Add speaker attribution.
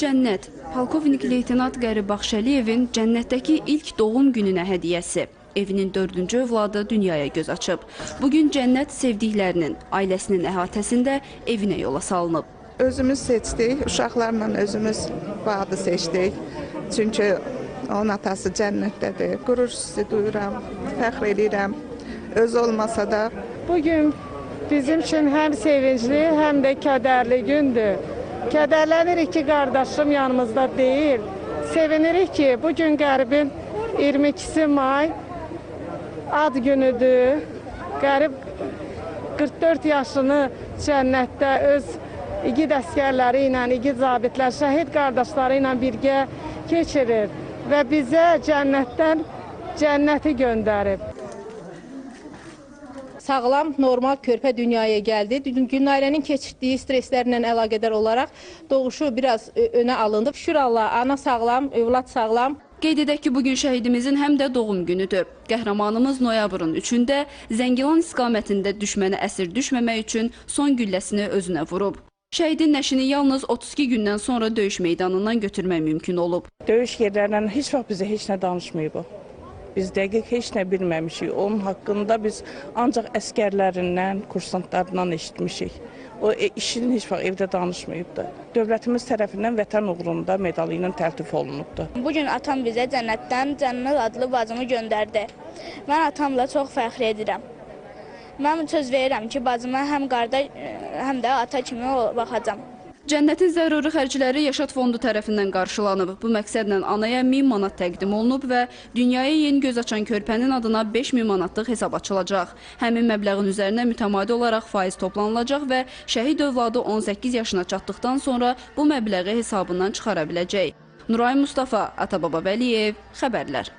Speaker 1: Cənnət, polkovnik leytenant Qərib Baxşəliyevin cənnətdəki ilk doğum gününə hədiyyəsi. Evinin dördüncü övladı dünyaya göz açıb. Bugün cənnət sevdiklərinin, ailəsinin əhatəsində evinə yola salınıb.
Speaker 2: Özümüz seçdik, uşaqlarla özümüz bu adı seçdik. Çünki onun atası cənnətdədir. Qürur hissi duyuram, fəxr edirəm. Öz olmasa da
Speaker 3: Bugün bizim üçün həm sevincli, həm də kədərli gündür. Kədərlənirik ki, qardaşım yanımızda deyil. Sevinirik ki, bu gün Qərbin 22 may ad günüdür. Qərib 44 yaşını cənnətdə öz igid əskərləri ilə, igid zabitlər, şəhid qardaşları ilə birgə keçirir və bizə cənnətdən cənnəti göndərib.
Speaker 4: Sağlam, normal körpə dünyaya gəldi. Günaylənin keçirdiyi stresslərlə əlaqədar olaraq doğuşu biraz önə alındı. Şükür Allah, ana sağlam, övlad sağlam.
Speaker 1: Qeyd edək ki, bugün şəhidimizin həm də doğum günüdür. Qəhrəmanımız noyabrın 3-də Zəngilan istiqamətində düşmənə əsir düşməmək üçün son gülləsini özünə vurub. Şəhidin nəşini yalnız 32 gündən sonra döyüş meydanından götürmək mümkün olub.
Speaker 5: Döyüş yerlərindən heç vaxt bizə heç nə danışmayıb o. Biz dəqiq heç nə bilməmişik. Onun haqqında biz ancaq əskərlərindən, kursantlarından eşitmişik. O e, işini heç vaxt evdə danışmayıb da. Dövlətimiz tərəfindən vətən uğrunda medalı ilə təltif olunubdu.
Speaker 6: Bu gün atam bizə cənnətdən Cənnət adlı bacımı göndərdi. Mən atamla çox fəxr edirəm. Mən söz verirəm ki, bacıma həm qardaş, həm də ata kimi baxacam.
Speaker 1: Cənnətin zəruri xərcləri Yaşad Fondu tərəfindən qarşılanıb. Bu məqsədlə anaya 1000 manat təqdim olunub və dünyaya yeni göz açan körpənin adına 5000 manatlıq hesab açılacaq. Həmin məbləğin üzərinə mütəmadi olaraq faiz toplanılacaq və şəhid övladı 18 yaşına çatdıqdan sonra bu məbləği hesabından çıxara biləcək. Nuray Mustafa, Atababa Vəliyev, xəbərlər.